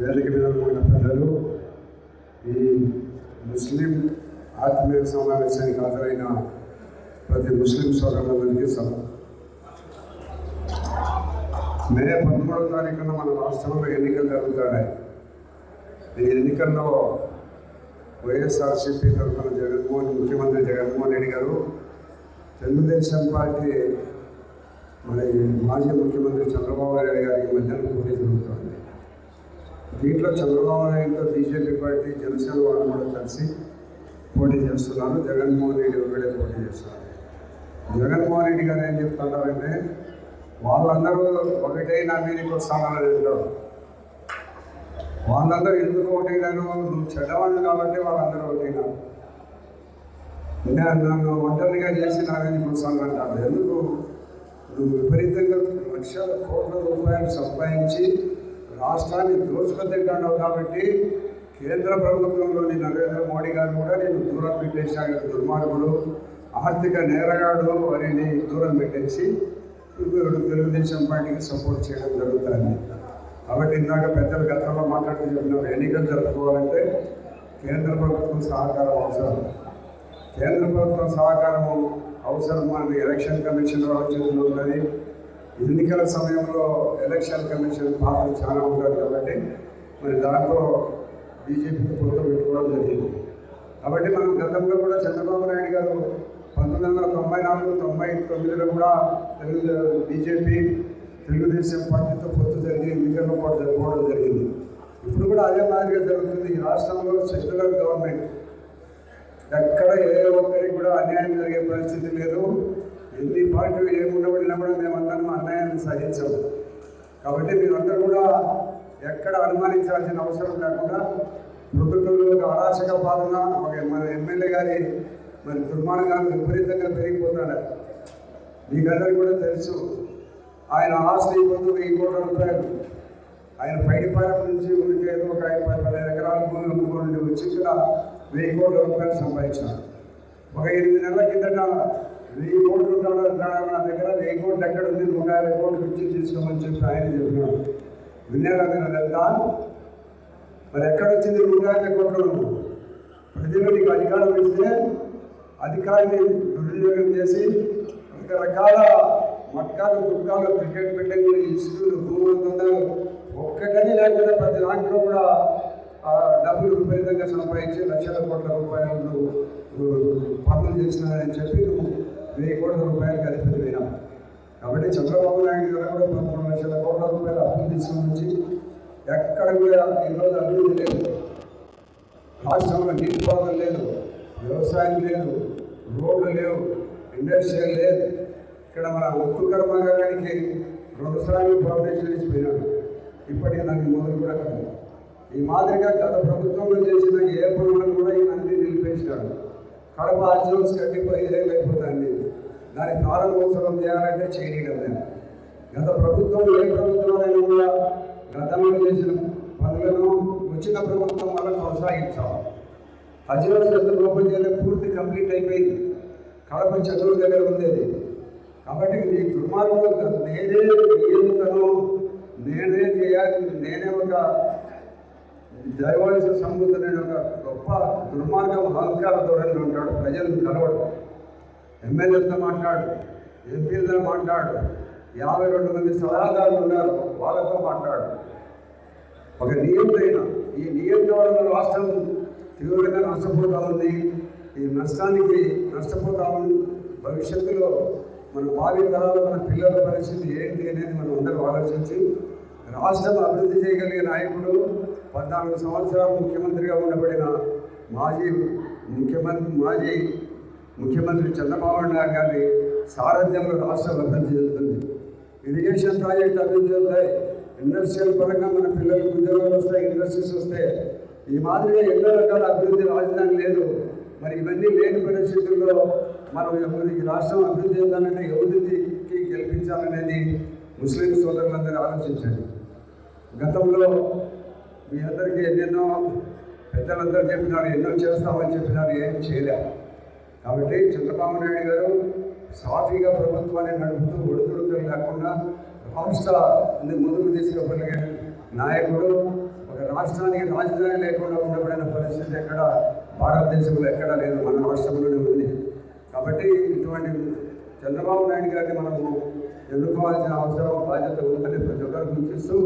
వేదిక మీద ఉన్న పెద్దలు ఈ ముస్లిం ఆత్మీయ సమావేశానికి హాజరైన ప్రతి ముస్లిం సోదరులందరికీ సభ మే పదమూడవ తారీఖున మన రాష్ట్రంలో ఎన్నికలు జరుగుతున్నాయి ఈ ఎన్నికల్లో వైఎస్ఆర్సీపీ తరఫున జగన్మోహన్ ముఖ్యమంత్రి జగన్మోహన్ రెడ్డి గారు తెలుగుదేశం పార్టీ మరి మాజీ ముఖ్యమంత్రి చంద్రబాబు నాయుడు గారికి మధ్యన పోటీ జరుగుతుంది. దీంట్లో చంద్రబాబు నాయుడుతో బీజేపీ పార్టీ జనసేన వాళ్ళు కూడా కలిసి పోటీ చేస్తున్నారు. జగన్మోహన్ రెడ్డి ఒకడే పోటీ చేస్తున్నారు. జగన్మోహన్ రెడ్డి గారు ఏం చెప్తున్నారంటే వాళ్ళందరూ ఒకటే నా మీదకి వస్తానని అంటారు వాళ్ళందరూ ఎందుకు ఒకటైనారు? నువ్వు చెడ్డవాడిని కాబట్టి వాళ్ళందరూ ఒకటైనారు. నేను నన్ను ఒంటరిగా చేసి నా మీదకి వస్తాను అంటారు ఎందుకు? నువ్వు విపరీతంగా లక్షల కోట్ల రూపాయలు సంపాదించి రాష్ట్రాన్ని దోచుకొద్దింటాడు కాబట్టి కేంద్ర ప్రభుత్వంలోని నరేంద్ర మోడీ గారు కూడా నేను దూరం పెట్టేశాను దుర్మార్గుడు ఆర్థిక నేరగాడు అని దూరం పెట్టేసి ఇప్పుడు తెలుగుదేశం పార్టీకి సపోర్ట్ చేయడం జరుగుతుంది. కాబట్టి ఇందాక పెద్దలు గతంలో మాట్లాడుతూ చెప్తున్నారు ఎన్నికలు జరుపుకోవాలంటే కేంద్ర ప్రభుత్వం సహకారం అవసరం. కేంద్ర ప్రభుత్వం సహకారము అవసరం మనకి ఎలక్షన్ కమిషన్ వాళ్ళ చేతిలో ఉన్నది. ఎన్నికల సమయంలో ఎలక్షన్ కమిషన్ పాత్ర చాలా ఉంటుంది కాబట్టి మరి దాంట్లో బీజేపీకి పొత్తు పెట్టుకోవడం జరిగింది. కాబట్టి మనం గతంలో కూడా చంద్రబాబు నాయుడు గారు పంతొమ్మిది వందల తొంభై నాలుగు తొంభై తొమ్మిదిలో కూడా తెలుగు బీజేపీ తెలుగుదేశం పార్టీతో పొత్తు జరిగి ఎన్నికల్లో కూడా జరుపుకోవడం జరిగింది. ఇప్పుడు కూడా అదే మాదిరిగా జరుగుతుంది. ఈ రాష్ట్రంలో సెక్యులర్ గవర్నమెంట్ ఎక్కడ ఏ ఒక్కరికి కూడా అన్యాయం జరిగే పరిస్థితి లేదు. ఎన్ని పార్టీలు ఏముండబడినా వెళ్ళినప్పుడు మేమందరం అన్యాయాన్ని సహించాము. కాబట్టి మీరందరూ కూడా ఎక్కడ అనుమానించాల్సిన అవసరం లేకుండా ప్రభుత్వంలో అరాచక పాలన ఒక మన ఎమ్మెల్యే గారి మరి దుర్మార్గాలు విపరీతంగా పెరిగిపోతాడు మీకందరికీ కూడా తెలుసు ఆయన ఆస్తి పొందు వెయ్యి కోట్ల రూపాయలు. ఆయన పైడిపాలెం నుంచి ఊరికి ఏదో ఒక పదిహేను ఎకరాల భూమి అమ్ముకోండి వచ్చి ఇక్కడ వెయ్యి కోట్ల రూపాయలు సంపాదించారు. ఒక ఎనిమిది నెలల కిందట వెయ్యి కోట్లు ఉంటాడు నా దగ్గర వెయ్యి కోట్లు ఎక్కడ ఉంది నూట యాభై కోట్లు ఇచ్చి తీసుకోమని చెప్పి ఆయన చెప్పినాడు. విన్నారా మీరు వెళ్తా మరి ఎక్కడ వచ్చింది నూట యాభై కోట్లు? ప్రజలు నీకు అధికారం ఇస్తే అధికారాన్ని దుర్వినియోగం చేసి రకరకాల మట్కాలు దుఃఖాలు క్రికెట్ బిల్డింగ్లు ఇసుకలు భూమంతులు ఒక్కటని లేకుండా ప్రతి దాంట్లో కూడా ఆ డబ్బులు విపరీతంగా సంపాదించి లక్షల కోట్ల రూపాయలు పనులు చేసినారని చెప్పి నువ్వు వెయ్యి కోట్ల రూపాయలు అధిపతి పోయినా కాబట్టి చంద్రబాబు నాయుడు గారు కూడా పదమూడు లక్షల కోట్ల రూపాయలు అప్పులు తీసుకుని వచ్చి ఎక్కడ కూడా ఈరోజు అభివృద్ధి లేదు. రాష్ట్రంలో నీటిపారుదల లేదు వ్యవసాయం లేదు రోడ్లు లేవు ఇండస్ట్రీ లేదు. ఇక్కడ మన ఉక్కు కర్మాగారానికి రెండు సార్లు ఫౌండేషన్ ఇచ్చిపోయినాడు ఇప్పటికీ దానికి మొదలు కూడా కాదు. ఈ మాదిరిగా గత ప్రభుత్వంలో చేసిన ఏ పనులను కూడా ఈ అన్ని నిలిపేసినాడు కడప ఆర్జన్స్ కట్టిపోయి ఏం అయిపోతుంది. దాని ప్రారంభోత్సవం చేయాలంటే చేయడం లేదు గత ప్రభుత్వం ఏ ప్రభుత్వాలైనా కూడా గతంలో చేసిన పనులను వచ్చిన ప్రభుత్వం వల్ల కొనసాగించాలి. హజిరో సెంటర్ ఓపెన్ చేయడం పూర్తి కంప్లీట్ అయిపోయింది. కడప చదువు దగ్గర ఉండేది. కాబట్టి ఈ దుర్మార్గంలో నేనే నియంత్రణను నేనే చేయాలి నేనే ఒక దైవాంశ సంబుద్ధుడైన ఒక గొప్ప దుర్మార్గం అహంకార ధోరణిలో ఉంటాడు. ప్రజలను కలవడం. ఎమ్మెల్యేలతో మాట్లాడు ఎంపీలతో మాట్లాడు యాభై రెండు మంది సలహాదారులు ఉన్నారు వాళ్ళతో మాట్లాడు. ఒక నియంత్రణ ఈ నియంత్రణ రాష్ట్రం తీవ్రంగా నష్టపోతా ఉంది. ఈ నష్టానికి నష్టపోతా ఉంది. భవిష్యత్తులో మన భావి తరాలు మన పిల్లల పరిస్థితి ఏంటి అనేది మనం అందరూ ఆలోచించి రాష్ట్రం అభివృద్ధి చేయగలిగే నాయకుడు పద్నాలుగు సంవత్సరాలు ముఖ్యమంత్రిగా ఉండబడిన మాజీ ముఖ్యమంత్రి మాజీ ముఖ్యమంత్రి చంద్రబాబు నాయుడు గారి సారథ్యంలో రాష్ట్రం అభివృద్ధి చెందుతుంది ఇరిగేషన్ ప్రాజెక్ట్ అభివృద్ధి చెందుతాయి ఇండస్ట్రియల్ పరంగా మన పిల్లలకు ఉద్యోగాలు వస్తాయి ఇండస్ట్రీస్ వస్తాయి. ఈ మాదిరిగా ఎన్నో రకాల అభివృద్ధి రాజధాని లేదు. మరి ఇవన్నీ లేని పరిస్థితుల్లో మనం ఈ రాష్ట్రం అభివృద్ధి చెందాలంటే ఎవరికి గెలిపించాలనేది ముస్లిం సోదరులందరూ ఆలోచించండి. గతంలో మీ అందరికీ ఎన్నెన్నో పెద్దలందరూ చెప్పినారు ఎన్నో చేస్తామని చెప్పినారు ఏం చేయలేము. కాబట్టి చంద్రబాబు నాయుడు గారు సాఫీగా ప్రభుత్వాన్ని నడుపుతూ ఒడిదుడుకులు లేకుండా రాష్ట్రాన్ని ముందుకు తీసుకుపోయే నాయకుడు ఒక ఒక రాష్ట్రానికి రాజధాని లేకుండా ఉండబడిన పరిస్థితి ఎక్కడ భారతదేశంలో ఎక్కడా లేదు మన రాష్ట్రంలోనే ఉంది. కాబట్టి ఇటువంటి చంద్రబాబు నాయుడు గారిని మనము ఎన్నుకోవాల్సిన అవసరం బాధ్యత ఉందని ప్రతి ఒక్కరు గుర్తిస్తూ